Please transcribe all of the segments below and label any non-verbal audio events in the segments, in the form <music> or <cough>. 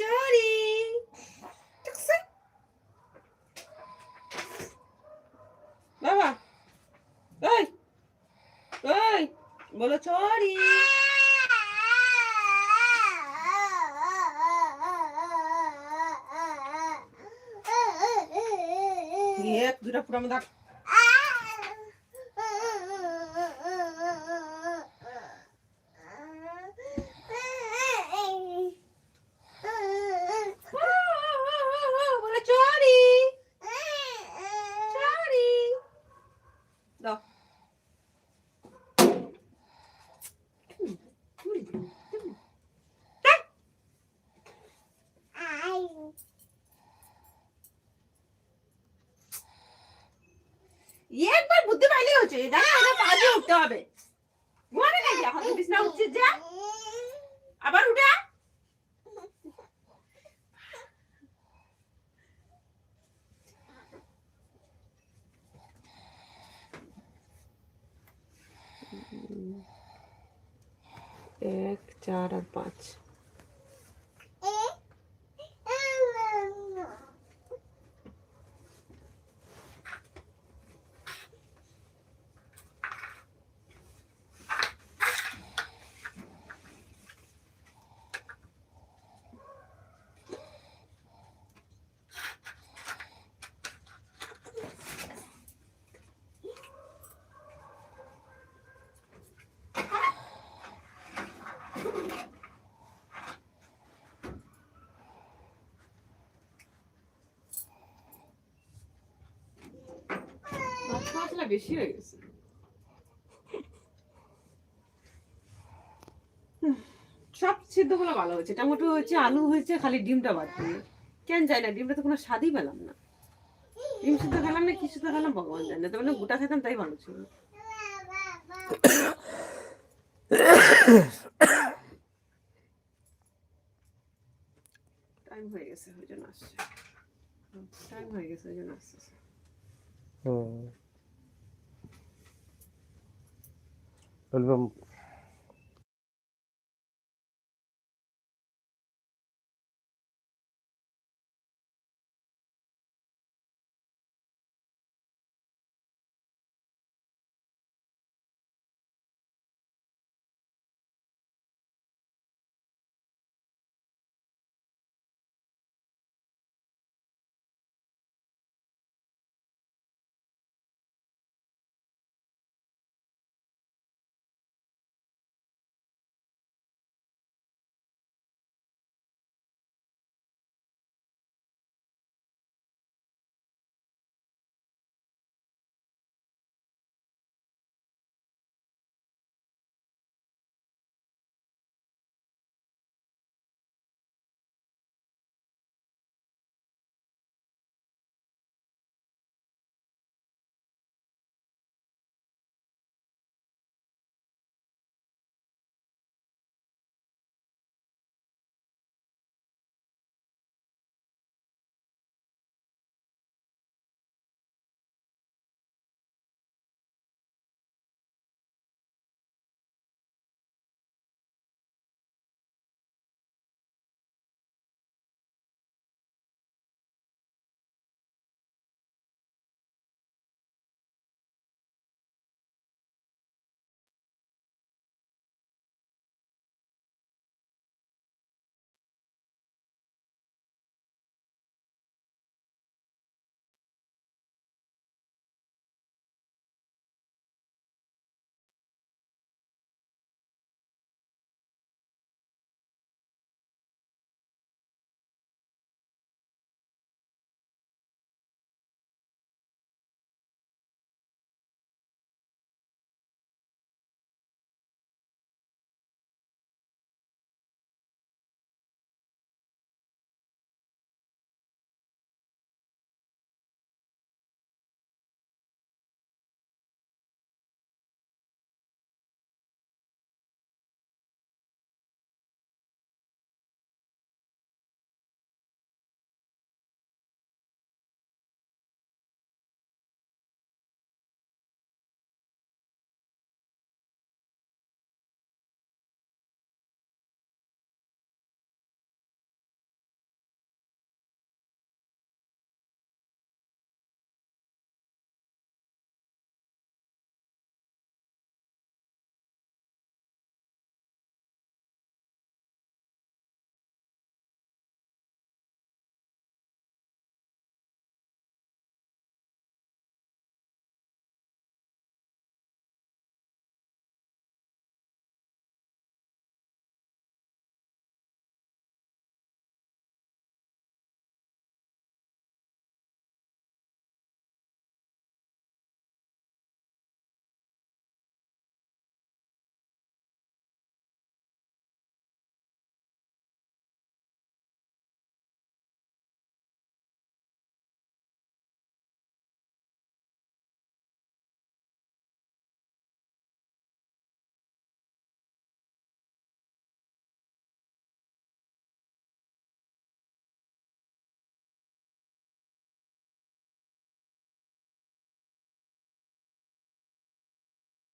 চড়ি টুকসে। বাবা ওই ওই বলো চড়ি এক দুটা পুরো আমাদের বলো চড়ি চড়ি দাও একবার হচ্ছে জানো পাঁচে উঠতে হবে। ঘুমাবে নাকি? এখন বিছনা উঠছিস যা আবার উঠা এক চার আর পাঁচ মাছটা বেশি হয়ে গেছে। সব সিদ্ধগুলো ভালো হয়েছে। টমেটো হয়েছে, আলু হয়েছে, খালি ডিমটা দিয়ে। কেন যায় না ডিমটা তো কোনো স্বাদই পেলাম না। ডিম সিদ্ধ খেলাম না, কি সিদ্ধ খেলাম ভগবান জানে না। তবে গোটা খেতাম, তাই ভালো ছিল। <coughs> টাইম হয়ে গেছে, ওই জন্য আসছে। টাইম হয়ে গেছে, ওই জন্য আসছে। বলব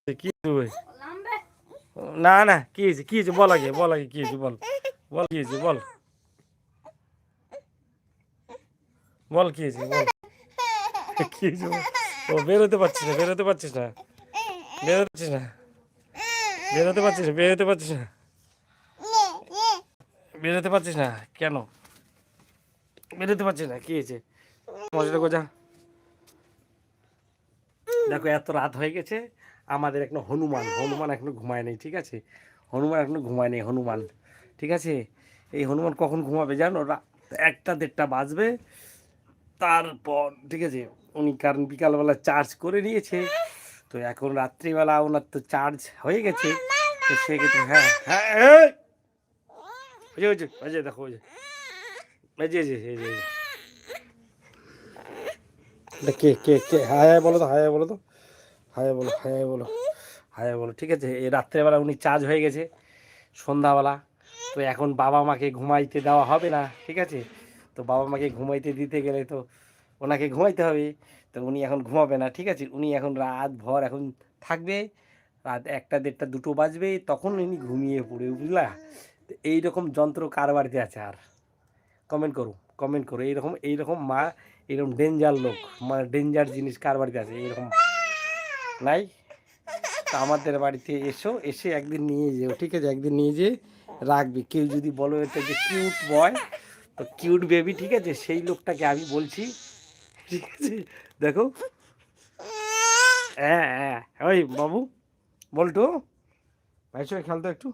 কি না না কি হয়েছে কি হয়েছে বল আগে বল আগে কি হয়েছে বল। বল কি হয়েছে বল। বল কি হয়েছে বল। <laughs> কি হয়েছে ও বেরোতে পারছিস না বেরোতে পারছিস না। বেরোতে পারছিস না। বেরোতে পারছিস না বেরোতে পারছিস না। বেরোতে পারছিস না? কেন? বেরোতে পারছিস না? কি হয়েছে মজাটা গোজা দেখো, এত রাত হয়ে গেছে, আমাদের এখনও হনুমান হনুমান এখনও ঘুমায় নেই, ঠিক আছে? হনুমান এখনও ঘুমায় নেই, হনুমান, ঠিক আছে? এই হনুমান কখন ঘুমাবে জানো? একটা, দেড়টা বাজবে, তারপর, ঠিক আছে? উনি কারণ বিকালবেলা চার্জ করে নিয়েছে, তো এখন রাত্রিবেলা ওনার তো চার্জ হয়ে গেছে, তো সেক্ষেত্রে হ্যাঁ হ্যাঁ দেখো, ওই যে, এই যে এই যে এই যে এই যে। এটা কে কে কে? হায় হায় বলো তো, হায় হায় বলো তো। হায় বলো হায় বলো হায় বলো। ঠিক আছে, এই রাত্রেবেলা উনি চার্জ হয়ে গেছে, সন্ধ্যাবেলা। তো এখন বাবা মাকে ঘুমাইতে দেওয়া হবে না, ঠিক আছে? তো বাবা মাকে ঘুমাইতে দিতে গেলে তো ওনাকে ঘুমাইতে হবে। তো উনি এখন ঘুমাবে না, ঠিক আছে? উনি এখন রাত ভর এখন থাকবে, রাত একটা, দেড়টা, দুটো বাজবে, তখন উনি ঘুমিয়ে পড়ে বুঝলা? তো এইরকম যন্ত্র কার বাড়িতে আছে আর? কমেন্ট করো কমেন্ট করো। এইরকম এইরকম মা এরকম ডেঞ্জার লোক মানে ডেঞ্জার জিনিস কার বাড়িতে আছে এরকম। নাই? তো আমাদের বাড়িতে এসো এসে একদিন নিয়ে যেও ঠিক আছে? একদিন নিয়ে যেয়ে রাখবি। কেউ যদি বলো এটা যে কিউট বয় তো কিউট বেবি ঠিক আছে? সেই লোকটাকে আমি বলছি ঠিক আছে? দেখো। হ্যাঁ হ্যাঁ। ওই বাবু বলতো ভাই সঙ্গে খেলতো একটু?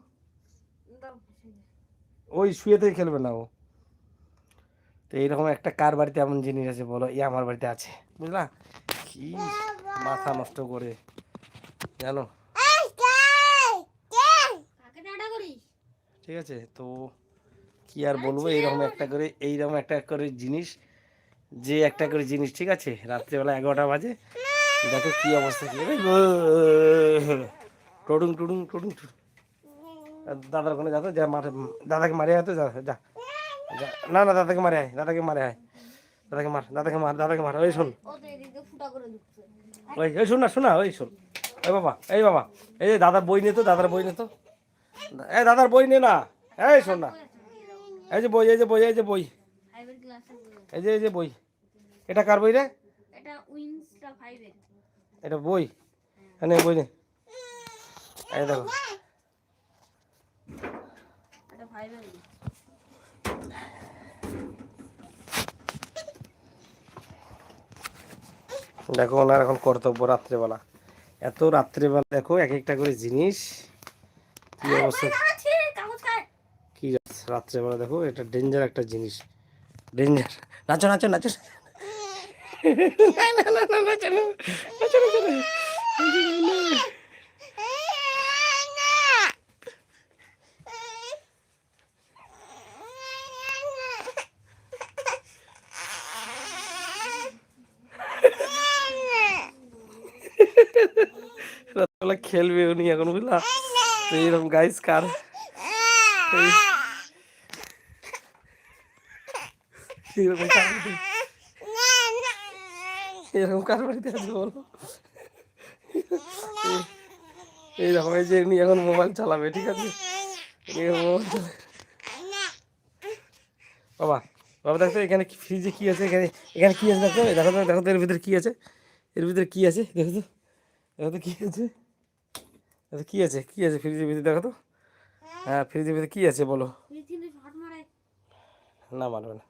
ওই শুয়ে থেকে খেলবে না ও। তো এইরকম একটা কার বাড়িতে এমন জিনিস আছে বলো? এই আমার বাড়িতে আছে বুঝলা? কি মাথা নষ্ট করে। জানো? ঠিক আছে তো কি আর বলব? এইরকম একটা করে এইরকম একটা করে জিনিস যে একটা করে জিনিস ঠিক আছে? রাত্রিবেলা এগারোটা বাজে। দেখো কি অবস্থা কি টুডুং টুডুং টুডুং টুডুং। দাদার ওখানে যাতো যা মাঠে দাদাকে মারে আয় যা যা যা। না না দাদাকে মারে আয় দাদাকে মারে আয়। দাদাকে মার দাদাকে মার দাদাকে মার ওই শোন। ওই ওই শোন না শোনা ওই শোন। ওই বাবা এই বাবা এই যে দাদার বই নে তো দাদার বই নে তো। এই দাদার বই নে না এই শোন না। এই যে বই এই যে বই এই যে বই। এই যে এই যে বই। এটা কার বই রে? এটা বই? এনে বই নে। এই দেখো। এটা ফাইভের দেখো ওনার এখন কর্তব্য রাত্রেবেলা। এত রাত্রেবেলা দেখো এক একটা করে জিনিস। কি অবস্থা? কি রাত্রেবেলা দেখো এটা ডেঞ্জার একটা জিনিস। ডেঞ্জার নাচো নাচো নাচো। <laughs> না, না, না, না, না না, না না না। রাত্রেবেলা খেলবে উনি এখন, বুঝলা? তো এইরকম গাইস কার? এরকম কার বাড়িতে? এরকম আছে বলো? এই- এইরকম এই যে উনি এখন মোবাইল চালাবে, ঠিক আছে? মোবাইল চালাবে। বাবা বাবা, দেখো এখানে ফ্রিজে কি আছে, এখানে এখানে কি আছে দেখো? দেখো দেখো তো এর ভিতরে কি আছে? এর ভিতরে কি আছে? দেখো তো দেখো তো কি আছে? দেখো কি আছে? কি আছে ফ্রিজের ভিতরে? দেখো তো। হ্যাঁ ফ্রিজের ভিতরে কি আছে বলো? না মানবে না।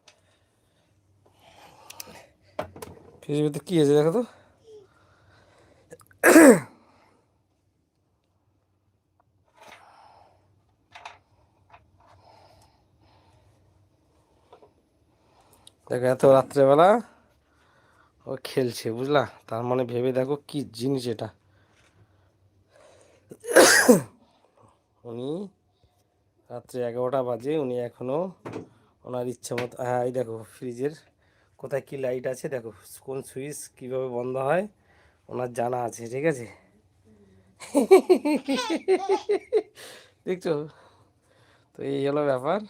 ফ্রিজের ভিতরে কি আছে দেখো তো? দেখো, এত রাত্রেবেলা ও খেলছে, বুঝলা? তার মানে ভেবে দেখো কি জিনিস এটা। উনি রাত্রে এগারোটা বাজে, উনি এখনও ওনার ইচ্ছা মতো হ্যাঁ এই দেখো ফ্রিজের কোথায় কি লাইট আছে, দেখো কোন সুইচ কীভাবে বন্ধ হয়, ওনার জানা আছে, ঠিক আছে? দেখছ? তো এই হলো ব্যাপার।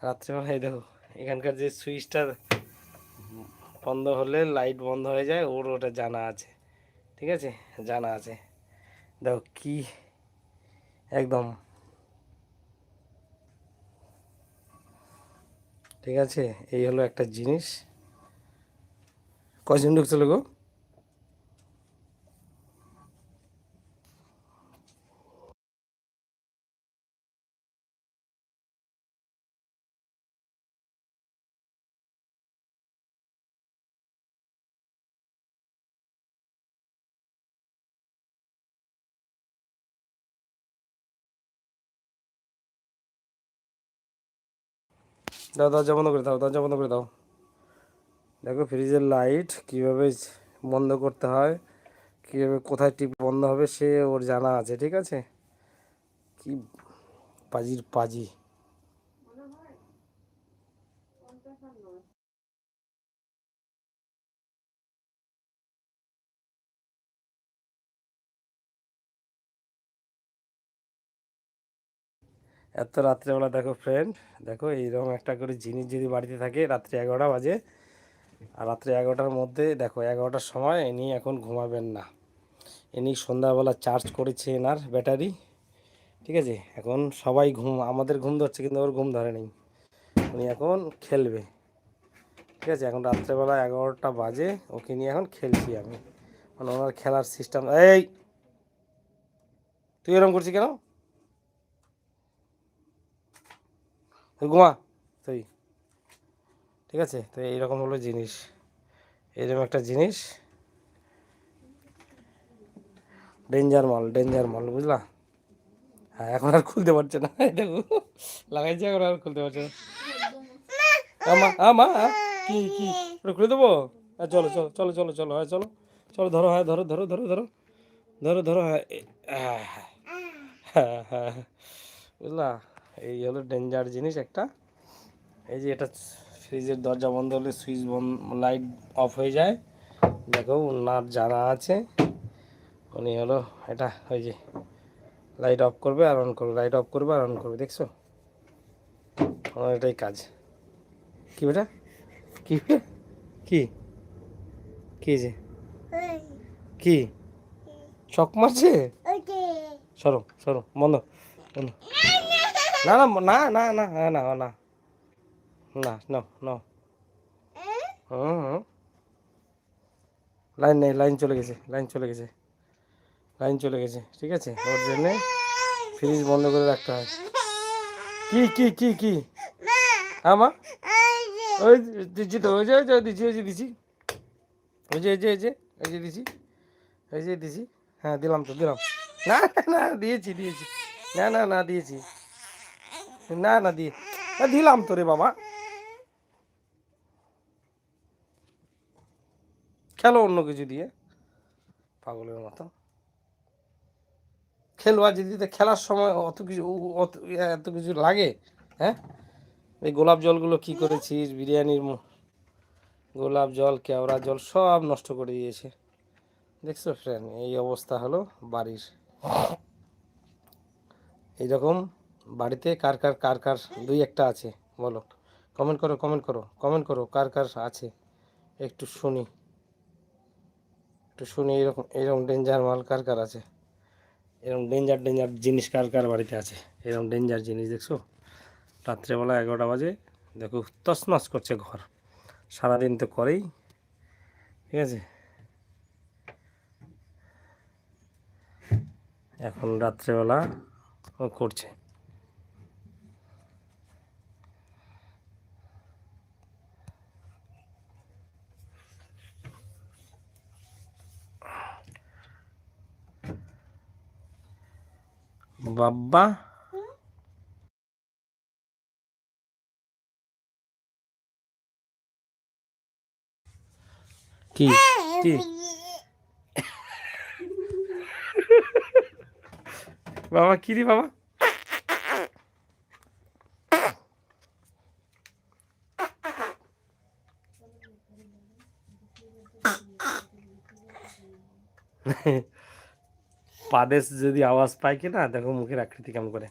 রাত্রেবেলায় দেখো, এখানকার যে সুইচটা বন্ধ হলে লাইট বন্ধ হয়ে যায়, ওর ওটা জানা আছে, ঠিক আছে? জানা আছে। দেখো কি একদম। ঠিক আছে? এই হলো একটা জিনিস। কজন ঢুকছিল গো? দাও দরজা বন্ধ করে দাও দরজা বন্ধ করে দাও। দেখো, ফ্রিজের লাইট কীভাবে বন্ধ করতে হয়, কীভাবে কোথায় টিপ বন্ধ হবে সে ওর জানা আছে, ঠিক আছে? কি পাজির পাজি। এত রাত্রেবেলা দেখো ফ্রেন্ড দেখো এইরকম একটা করে জিনিস যদি বাড়িতে থাকে রাত্রে এগারোটা বাজে। আর রাত্রে এগারোটার মধ্যে দেখো এগারোটার সময় ইনি এখন ঘুমাবেন না। ইনি সন্ধ্যাবেলা চার্জ করেছে এনার ব্যাটারি ঠিক আছে? এখন সবাই ঘুম, আমাদের ঘুম ধরছে কিন্তু ওর ঘুম ধরে নেই। উনি এখন খেলবে, ঠিক আছে? এখন রাত্রেবেলা এগারোটা বাজে, ওকে নিয়ে এখন খেলছি আমি। মানে ওনার খেলার সিস্টেম এই! তুই এরকম করছিস কেন? তুই ঘুমা, তুই। ঠিক আছে? তো এইরকম হলো জিনিস। এইরকম একটা জিনিস। ডেঞ্জার মাল ডেঞ্জার মাল বুঝলা? হ্যাঁ এখন আর খুলতে পারছে না। দেখো, লাগাইছে এখন আর খুলতে পারছে না। আমা আমা কি কি? ওটা খুলে দেবো? হ্যাঁ চলো চলো চলো চলো চলো হ্যাঁ চলো। চলো, ধরো হ্যাঁ ধরো ধরো ধরো ধরো। ধরো ধরো হ্যাঁ এ- হ্যাঁ হ্যাঁ হ্যাঁ বুঝলা? এই হলো ডেঞ্জার জিনিস একটা। এই যে এটা ফ্রিজের দরজা বন্ধ হলে সুইচ বন্ধ লাইট অফ হয়ে যায়। দেখো ওনার জানা আছে। উনি হলো এটা ওই যে লাইট অফ করবে আর অন করবে লাইট অফ করবে আর অন করবে দেখছ? আমার এটাই কাজ। কি বেটা? কি? কি? কি যে? কি? শখ মারছে? সরো সরো বন্ধ বন্ধ। না না না না না হ্যাঁ, না না। না না না হুম হুম। লাইন নেই লাইন চলে গেছে লাইন চলে গেছে। লাইন চলে গেছে ঠিক আছে? ওর জন্য ফ্রিজ বন্ধ করে রাখতে হয়। কি কি কি কি? আমা ওই দিচ্ছি তো ওই যে ওই যে দিচ্ছি ওই যে দিচ্ছি। ওই যে ওই যে ওই যে ওই যে দিচ্ছি। ওই যে দিছি হ্যাঁ দিলাম তো দিলাম। না না দিয়েছি দিয়েছি। না না না দিয়েছি। না না না, দিলাম তো রে বাবা। খেলো অন্য কিছু দিয়ে পাগলের মতো। খেলোয়া যদি খেলার সময় অত কিছু অত এত কিছু লাগে হ্যাঁ? এই গোলাপ জলগুলো কি করেছিস? বিরিয়ানির গোলাপ জল কেওড়া জল সব নষ্ট করে দিয়েছে। দেখছ ফ্রেন্ড এই অবস্থা হলো বাড়ির। এইরকম বাড়িতে কার কার কার কার দুই একটা আছে, বলো। কমেন্ট করো কমেন্ট করো কমেন্ট করো, কার কার আছে? একটু শুনি। একটু শুনি, এরকম এরকম ডেঞ্জার মাল কার কার আছে? এরকম ডেঞ্জার ডেঞ্জার জিনিস কার কার বাড়িতে আছে? এরকম ডেঞ্জার জিনিস, দেখছ? রাত্রেবেলা এগারোটা বাজে, দেখো, তছনছ করছে ঘর। সারাদিন তো করেই, ঠিক আছে? এখন রাত্রেবেলা করছে। বাব্বা কি কি বাবা কি রে বাবা পাদেশ যদি আওয়াজ পায় কি না দেখো মুখের আকৃতি কেমন করে।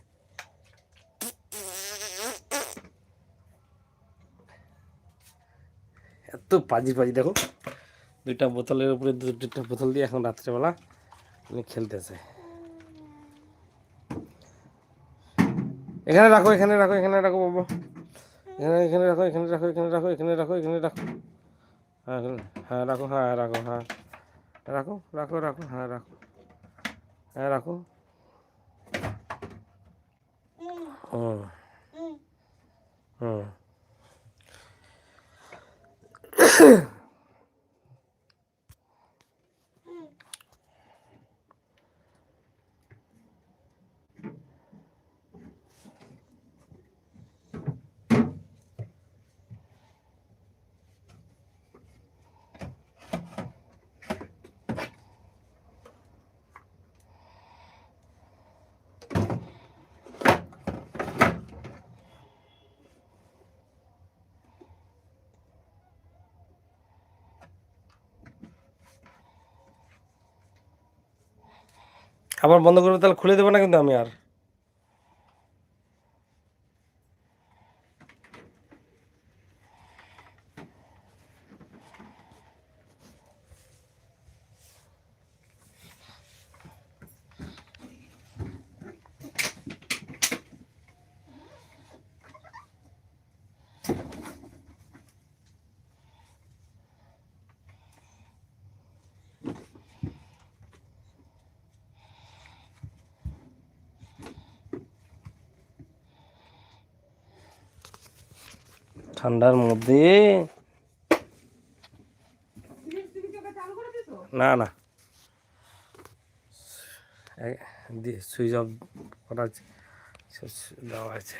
এত পাজি পাজি, দেখো। দুইটা বোতলের উপরে দুটা বোতল দিয়ে এখন রাত্রেবেলা খেলতে চাই এখানে রাখো এখানে রাখো এখানে রাখো বাবা। এখানে এখানে রাখো এখানে রাখো এখানে রাখো এখানে রাখো এখানে রাখো। হ্যাঁ হ্যাঁ রাখো হ্যাঁ রাখো হ্যাঁ রাখো রাখো রাখো হ্যাঁ রাখো। হ্যাঁ রাখো। হুম। হুম। আবার বন্ধ করবে তাহলে খুলে দেবো না কিন্তু আমি আর। ঠান্ডার মধ্যে। না না। সুইচ অফ করা আছে দেওয়া আছে।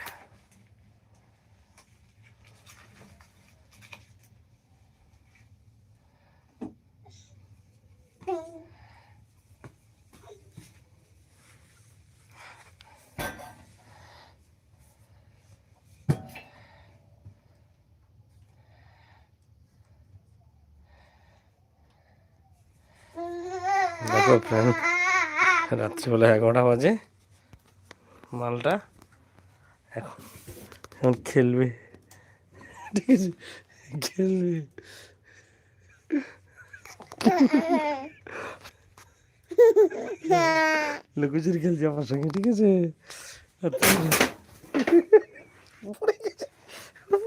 দেখো ফ্রেন্ড রাত্রিবেলা এগারোটা বাজে। মালটা এখন এখন খেলবে। ঠিক আছে খেলবে। লুকোচুরি খেলছে আমার সঙ্গে, ঠিক আছে? পড়ে গেছে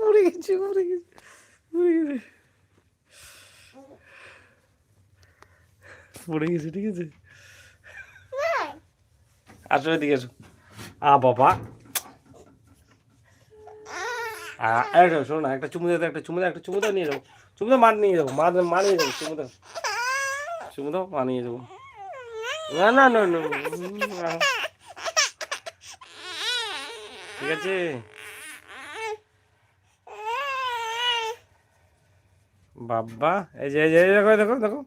পড়ে গেছে পড়ে গেছে পড়ে গেছে। পড়ে গেছে ঠিক আছে? আসো এদিকে এসো আ বাবা। শোনো, না একটা চুমু দাও একটা চুমু দাও একটা চুমু দাও নিয়ে যাব চুমু দাও মার নিয়ে যাব মা মা নিয়ে যাব চুমু দাও। চুমু দাও মা নিয়ে যাব না না না না। ঠিক আছে? বাবা এই যে দেখো দেখো দেখো।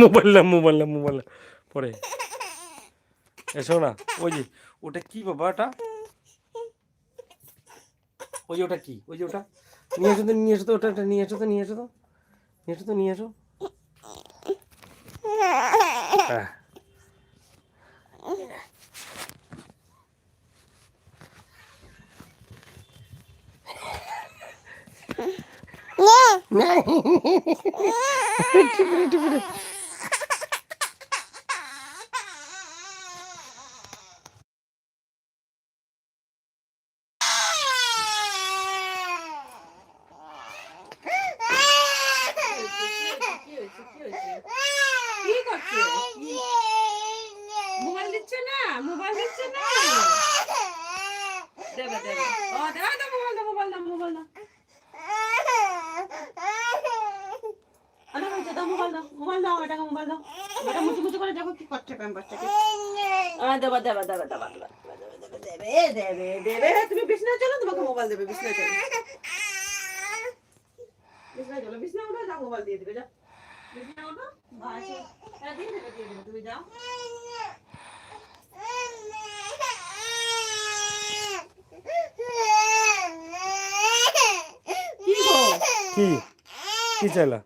মোবাইল মোবাইল মোবাইল পরে। এসো না ওই যে ওটা কি বাবা ওটা ওই যে ওটা কি? ওই যে ওটা? নিয়ে এসো তো নিয়ে এসো তো ওটা ওটা নিয়ে এসো তো নিয়ে এসো তো। নিয়ে এসো তো নিয়ে এসো। হ্যাঁ কি হয়েছে কি হয়েছে কি করছে মোবাইল দিচ্ছে না মোবাইল দিচ্ছে না দেবে দেবে ও দেবে তো মোবাইল দাও মোবাইল দাও মোবাইল দাও আরে হয়েছে দাও মোবাইল দাও মোবাইল দাও এটাকে মোবাইল দাও এটা মুচু মুচু করে দেখো কি করছে প্যাম বাচ্চাকে আ দেবা দেবা দেবা দেবা দেবা দেবে দেবে তুমি বিছনায় চলো তোমাকে মোবাইল দেবে বিছনায় চলো। বিছনায় চলো বিছনায় উঠো যাও মোবাইল দিয়ে দেবে যাও। বিছনায় বাসে এটা দিয়ে দেবে দিয়ে দেবে তুমি যাও। কি কি? কি চাইলা?